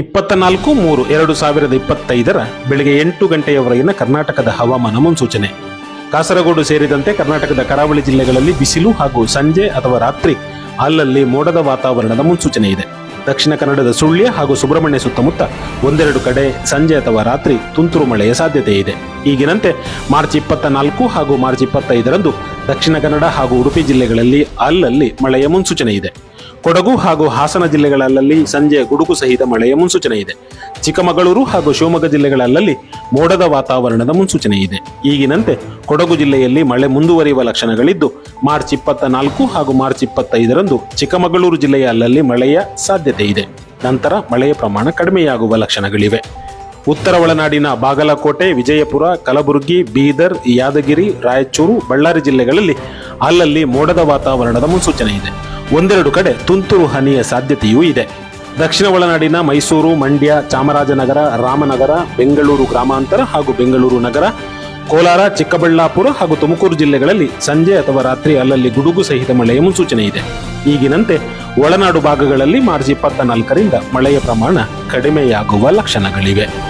ಇಪ್ಪತ್ತ ನಾಲ್ಕು ಮೂರು ಎರಡು ಸಾವಿರದ ಇಪ್ಪತ್ತೈದರ ಬೆಳಗ್ಗೆ ಎಂಟು ಗಂಟೆಯವರೆಗಿನ ಕರ್ನಾಟಕದ ಹವಾಮಾನ ಮುನ್ಸೂಚನೆ. ಕಾಸರಗೋಡು ಸೇರಿದಂತೆ ಕರ್ನಾಟಕದ ಕರಾವಳಿ ಜಿಲ್ಲೆಗಳಲ್ಲಿ ಬಿಸಿಲು ಹಾಗೂ ಸಂಜೆ ಅಥವಾ ರಾತ್ರಿ ಅಲ್ಲಲ್ಲಿ ಮೋಡದ ವಾತಾವರಣದ ಮುನ್ಸೂಚನೆ ಇದೆ. ದಕ್ಷಿಣ ಕನ್ನಡದ ಸುಳ್ಯ ಹಾಗೂ ಸುಬ್ರಹ್ಮಣ್ಯ ಸುತ್ತಮುತ್ತ ಒಂದೆರಡು ಕಡೆ ಸಂಜೆ ಅಥವಾ ರಾತ್ರಿ ತುಂತುರು ಮಳೆಯ ಸಾಧ್ಯತೆ ಇದೆ. ಈಗಿನಂತೆ ಮಾರ್ಚ್ ಇಪ್ಪತ್ತ ನಾಲ್ಕು ಹಾಗೂ ಮಾರ್ಚ್ ಇಪ್ಪತ್ತೈದರಂದು ದಕ್ಷಿಣ ಕನ್ನಡ ಹಾಗೂ ಉಡುಪಿ ಜಿಲ್ಲೆಗಳಲ್ಲಿ ಅಲ್ಲಲ್ಲಿ ಮಳೆಯ ಮುನ್ಸೂಚನೆ ಇದೆ. ಕೊಡಗು ಹಾಗೂ ಹಾಸನ ಜಿಲ್ಲೆಗಳಲ್ಲಿ ಸಂಜೆ ಗುಡುಗು ಸಹಿತ ಮಳೆಯ ಮುನ್ಸೂಚನೆ ಇದೆ. ಚಿಕ್ಕಮಗಳೂರು ಹಾಗೂ ಶಿವಮೊಗ್ಗ ಜಿಲ್ಲೆಗಳಲ್ಲಿ ಮೋಡದ ವಾತಾವರಣದ ಮುನ್ಸೂಚನೆ ಇದೆ. ಈಗಿನಂತೆ ಕೊಡಗು ಜಿಲ್ಲೆಯಲ್ಲಿ ಮಳೆ ಮುಂದುವರಿಯುವ ಲಕ್ಷಣಗಳಿದ್ದು, ಮಾರ್ಚ್ ಇಪ್ಪತ್ತ ನಾಲ್ಕು ಹಾಗೂ ಮಾರ್ಚ್ ಇಪ್ಪತ್ತೈದರಂದು ಚಿಕ್ಕಮಗಳೂರು ಜಿಲ್ಲೆಯ ಅಲ್ಲಲ್ಲಿ ಮಳೆಯ ಸಾಧ್ಯತೆ ಇದೆ. ನಂತರ ಮಳೆಯ ಪ್ರಮಾಣ ಕಡಿಮೆಯಾಗುವ ಲಕ್ಷಣಗಳಿವೆ. ಉತ್ತರ ಒಳನಾಡಿನ ಬಾಗಲಕೋಟೆ, ವಿಜಯಪುರ, ಕಲಬುರಗಿ, ಬೀದರ್, ಯಾದಗಿರಿ, ರಾಯಚೂರು, ಬಳ್ಳಾರಿ ಜಿಲ್ಲೆಗಳಲ್ಲಿ ಅಲ್ಲಲ್ಲಿ ಮೋಡದ ವಾತಾವರಣದ ಮುನ್ಸೂಚನೆ ಇದೆ. ಒಂದೆರಡು ಕಡೆ ತುಂತುರು ಹನಿಯ ಸಾಧ್ಯತೆಯೂ ಇದೆ. ದಕ್ಷಿಣ ಒಳನಾಡಿನ ಮೈಸೂರು, ಮಂಡ್ಯ, ಚಾಮರಾಜನಗರ, ರಾಮನಗರ, ಬೆಂಗಳೂರು ಗ್ರಾಮಾಂತರ ಹಾಗೂ ಬೆಂಗಳೂರು ನಗರ, ಕೋಲಾರ, ಚಿಕ್ಕಬಳ್ಳಾಪುರ ಹಾಗೂ ತುಮಕೂರು ಜಿಲ್ಲೆಗಳಲ್ಲಿ ಸಂಜೆ ಅಥವಾ ರಾತ್ರಿ ಅಲ್ಲಲ್ಲಿ ಗುಡುಗು ಸಹಿತ ಮಳೆಯ ಮುನ್ಸೂಚನೆ ಇದೆ. ಈಗಿನಂತೆ ಒಳನಾಡು ಭಾಗಗಳಲ್ಲಿ ಮಾರ್ಚ್ ಇಪ್ಪತ್ತ ನಾಲ್ಕರಿಂದ ಮಳೆಯ ಪ್ರಮಾಣ ಕಡಿಮೆಯಾಗುವ ಲಕ್ಷಣಗಳಿವೆ.